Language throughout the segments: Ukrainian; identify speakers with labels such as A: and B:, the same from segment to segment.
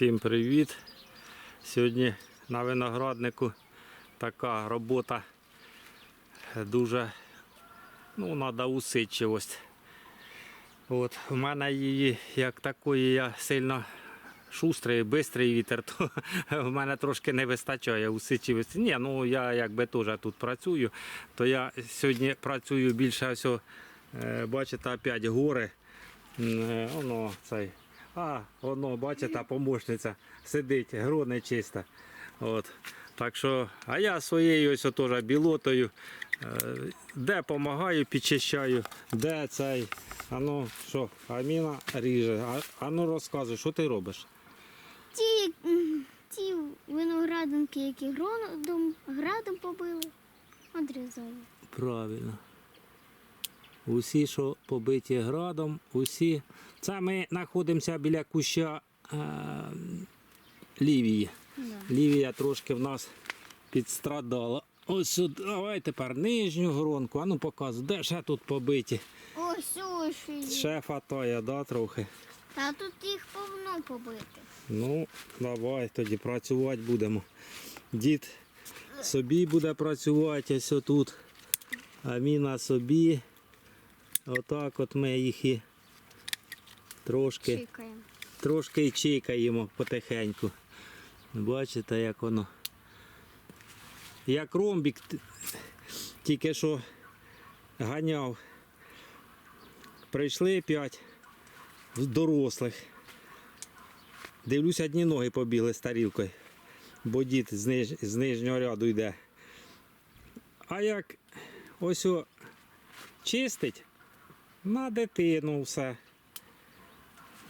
A: Всім привіт! Сьогодні на винограднику така робота дуже ну, треба усидчивость. От, у мене її як такої я сильно шустрий, швидкий вітер, то в мене трошки не вистачає усидчивості. Ні, ну я якби теж тут працюю, то я сьогодні працюю більше ось, е, бачите, опять гори. Е, Воно цей. А, воно, бачите, помощниця сидить, грони чиста. От. Так що, а я своєю ось теж білотою, е, де допомагаю, підчищаю, де цей. А ну що, Аміна ріже. А, а ну розказуй, що ти робиш?
B: Ті, ті виноградинки, які градом, побили, одрізали.
A: Правильно. Усі, що побиті градом, усі. Це ми знаходимося біля куща е, Лівії.
B: Да.
A: Лівія трошки в нас підстрадала. Ось сюди, давай тепер нижню гронку. А ну показуй, де ще тут побиті.
B: Ось ось ще є.
A: Ще фатає, да, трохи.
B: Та тут їх повно побити.
A: Ну, давай тоді працювати будемо. Дід собі буде працювати ось тут. отут. Аміна собі. Отак от ми їх і трошки,
B: Чекаємо.
A: трошки і чекаємо потихеньку. Бачите, як воно. Як ромбік тільки що ганяв. Прийшли п'ять дорослих. Дивлюся, одні ноги побігли з тарілкою, бо дід з, ниж... з нижнього ряду йде. А як ось о чистить, на дитину все.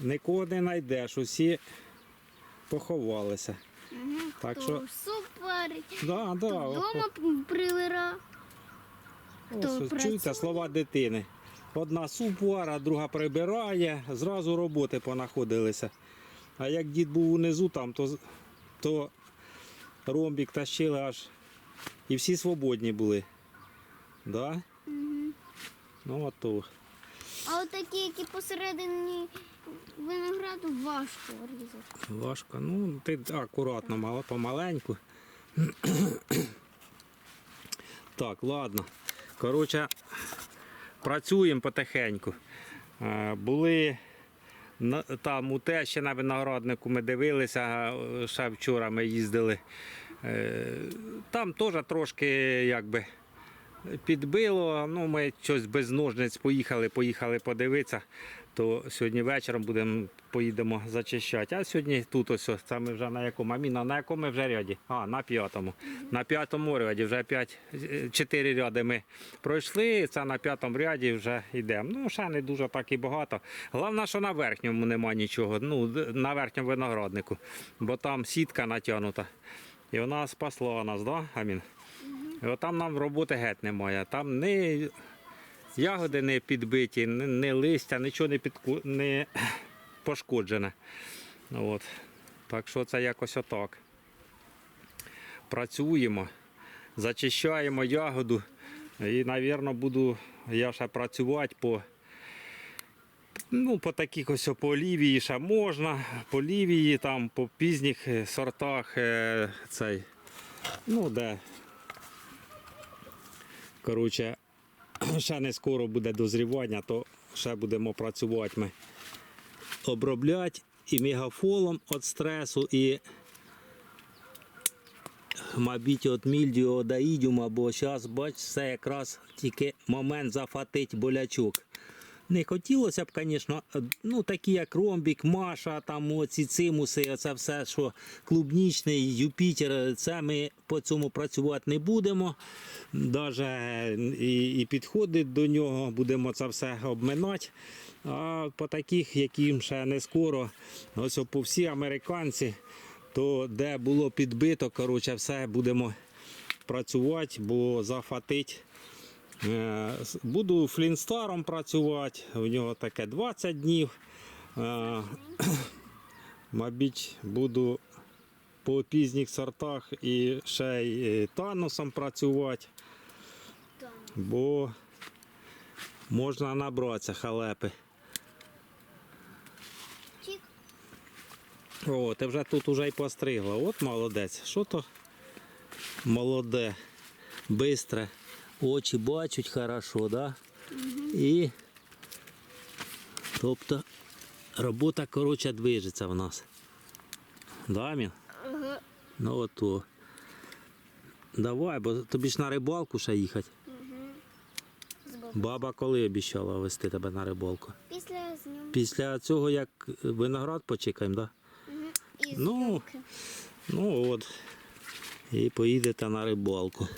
A: Нікого не знайдеш, усі поховалися.
B: Угу.
A: Так
B: Хто
A: що-
B: суп варить,
A: Да, да,
B: хто вдома привира.
A: Ось,
B: Хто
A: ось,
B: працює?
A: слова дитини. Одна суп вара, друга прибирає, зразу роботи понаходилися. А як дід був унизу там, то, то ромбік тащили аж і всі свободні були. Да?
B: Угу.
A: Ну от то.
B: А от такі, які посередині винограду, важко різати.
A: Важко. Ну, ти акуратно, мало, помаленьку. Так, ладно. Коротше, працюємо потихеньку. Е, Були там у тещі на винограднику ми дивилися, е, ще вчора ми їздили. Е, Там теж трошки якби підбило. Ну, ми щось без ножниць поїхали, поїхали подивитися. То сьогодні вечором будемо, поїдемо зачищати. А сьогодні тут ось, це ми вже на якому Аміна, на якому ми вже ряді? А, на п'ятому. На п'ятому ряді вже п'ять, е, чотири ряди ми пройшли. Це на п'ятому ряді вже йдемо. Ну, ще не дуже так і багато. Головне, що на верхньому нема нічого. Ну, на верхньому винограднику, бо там сітка натягнута. І вона спасла нас, да, Амін? Там нам роботи геть немає. Там ні ягоди не підбиті, ні, листя, нічого не, підку... не пошкоджене. От. Так що це якось отак. Працюємо, зачищаємо ягоду. І, мабуть, буду я ще працювати по. Ну, по таких ось по олівії ще можна, по лівії, там, по пізніх е, сортах е, цей. Ну, де. Коротше, ще не скоро буде дозрівання, то ще будемо працювати ми. Обробляти і мегафолом від стресу, і мабуть від мільдіо до бо зараз, бач, все якраз тільки момент зафатить болячок. Не хотілося б, звісно, ну такі як ромбік, Маша, там оці цимуси, це все, що клубнічний, Юпітер, це ми по цьому працювати не будемо. Даже і, і підходить до нього, будемо це все обминати. А по таких, яким ще не скоро, ось по всі американці, то де було підбито, коротше, все будемо працювати, бо зафатить. Е, Буду флінстаром працювати, у нього таке 20 днів. Е, Мабуть, буду по пізніх сортах і ще й е, танусом працювати, бо можна набратися халепи. О, ти вже тут уже й постригла. От молодець. Що то молоде, бистре. Очі бачать хорошо, да? І тобто робота коротше движеться в нас. Да, Мін?
B: Ага.
A: Ну ото. Давай, бо тобі ж на рибалку ще їхати.
B: Збоку.
A: Баба коли обіцяла вести тебе на рибалку?
B: Після знімки.
A: Після цього, як виноград почекаємо, да?
B: Мгм. І
A: Ну. Ну от. І поїдете на рибалку.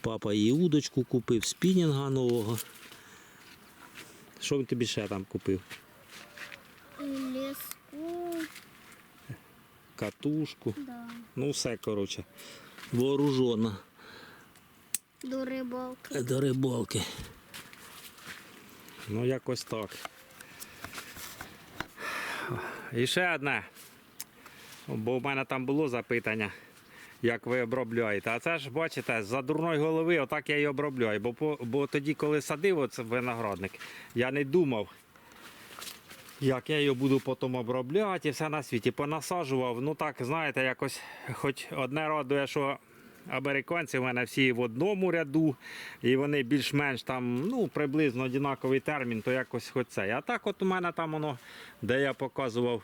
A: Папа їй удочку купив, спінінга нового. Що він тобі ще там купив?
B: Ліску.
A: Катушку.
B: Да.
A: Ну все, коротше. Вооружена
B: До рибалки.
A: до рибалки. Ну, якось так. І ще одне. Бо в мене там було запитання, як ви обробляєте. А це ж, бачите, за дурної голови отак я і обробляю. Бо, бо тоді, коли садив оце виноградник, я не думав, як я його буду потім обробляти і все на світі. Понасаджував. Ну так, знаєте, якось хоч одне радує, що американці в мене всі в одному ряду, і вони більш-менш там, ну, приблизно однаковий термін, то якось хоч це. А так от у мене там воно, де я показував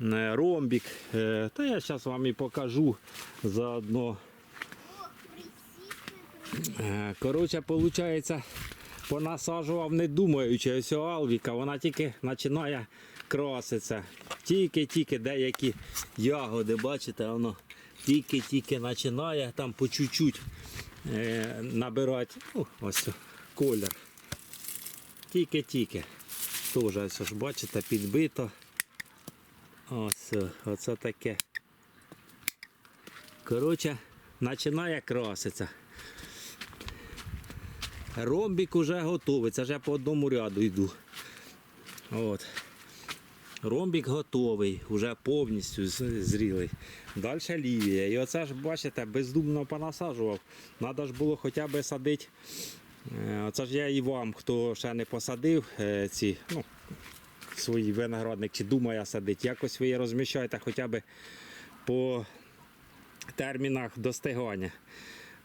A: ромбік, е, та я зараз вам і покажу заодно. Е, Коротше, виходить, понасаджував не думаючи, ось Алвіка, вона тільки починає краситися. Тільки-тільки деякі ягоди, бачите, воно тільки-тільки починає там по чуть-чуть е, набирати ну, ось колір. Тільки-тільки. Теж ось бачите, підбито. Ось, оце таке. Коротше, починає краситися. Ромбік уже готовий, це я по одному ряду йду. От. Ромбік готовий, вже повністю зрілий. Далі лівія. І оце ж, бачите, бездумно понасаджував. Треба ж було хоча б садити. Е, Оце ж я і вам, хто ще не посадив е, ці, ну, свої виноградник, чи думає садити, якось ви її розміщаєте хоча б по термінах достигання.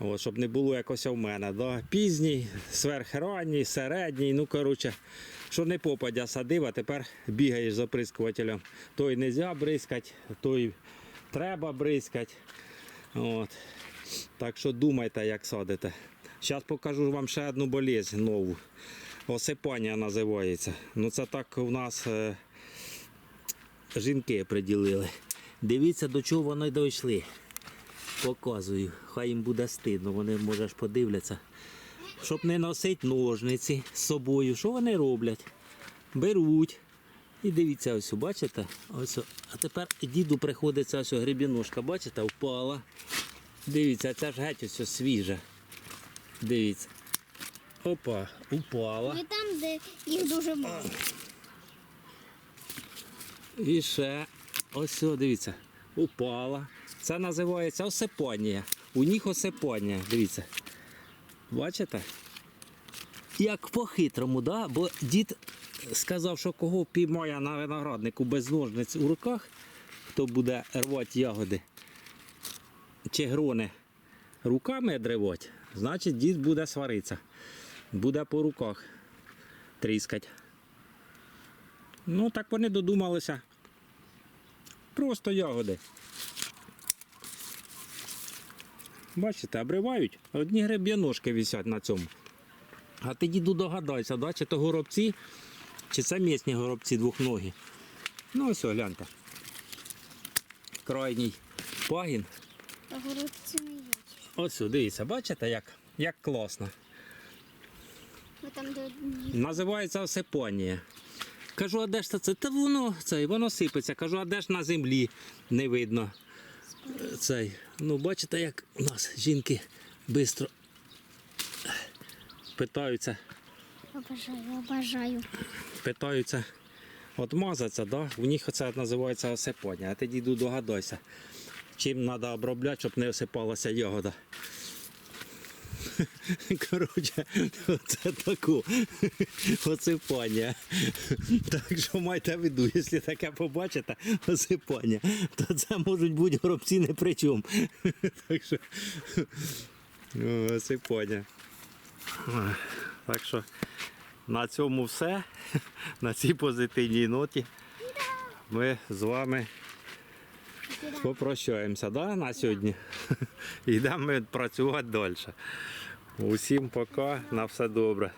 A: От, щоб не було якось у мене. Да? Пізній, сверхранній, середній. Ну, коротше, що не попадя садив, а тепер бігаєш за оприскувателем. Той не можна бризкати, той треба бризкати. От. Так що думайте, як садите. Зараз покажу вам ще одну болезнь нову. Осипання називається. Ну це так у нас е, жінки приділили. Дивіться, до чого вони дійшли. Показую, хай їм буде стидно, вони може ж подивляться. Щоб не носити ножниці з собою, що вони роблять? Беруть. І дивіться, ось, бачите? Ось, а тепер діду приходиться ось грибінушка, бачите, впала. Дивіться, це ж геть ось свіже. Дивіться. Опа, упала.
B: І там, де їх дуже мало.
A: І ще ось, дивіться, упала. Це називається осипання. У них осипання, дивіться. Бачите? Як по-хитрому, да? бо дід сказав, що кого піймає на винограднику без ножниць у руках, хто буде рвати ягоди чи грони руками дривати, значить дід буде сваритися. Буде по руках тріскати. Ну, так вони додумалися. Просто ягоди. Бачите, обривають, одні греб'яножки висять на цьому. А ти діду догадайся, да? чи то горобці, чи це місні горобці двохногі. Ну ось, гляньте. Крайній пагін.
B: А горобці не є.
A: Ось, дивіться, бачите, як, як класно.
B: Ми там, їх
A: Називається осипонія. Кажу, а де ж це? це? Та воно цей, воно сипеться. Кажу, а де ж на землі не видно. Цей. Ну, бачите, як у нас жінки швидко питаються,
B: обожаю, обожаю.
A: питаються отмазатися, да? у них це називається осипання. А ти діду догадайся, чим треба обробляти, щоб не осипалася ягода. Коротше, оце таку осипання. Так що майте в виду, якщо таке побачите, осипання, то це можуть бути горобці не при чому. Так що осипання. Так що на цьому все. На цій позитивній ноті ми з вами попрощаємося да, на сьогодні. Йдемо працювати далі. Усім пока, на все добре.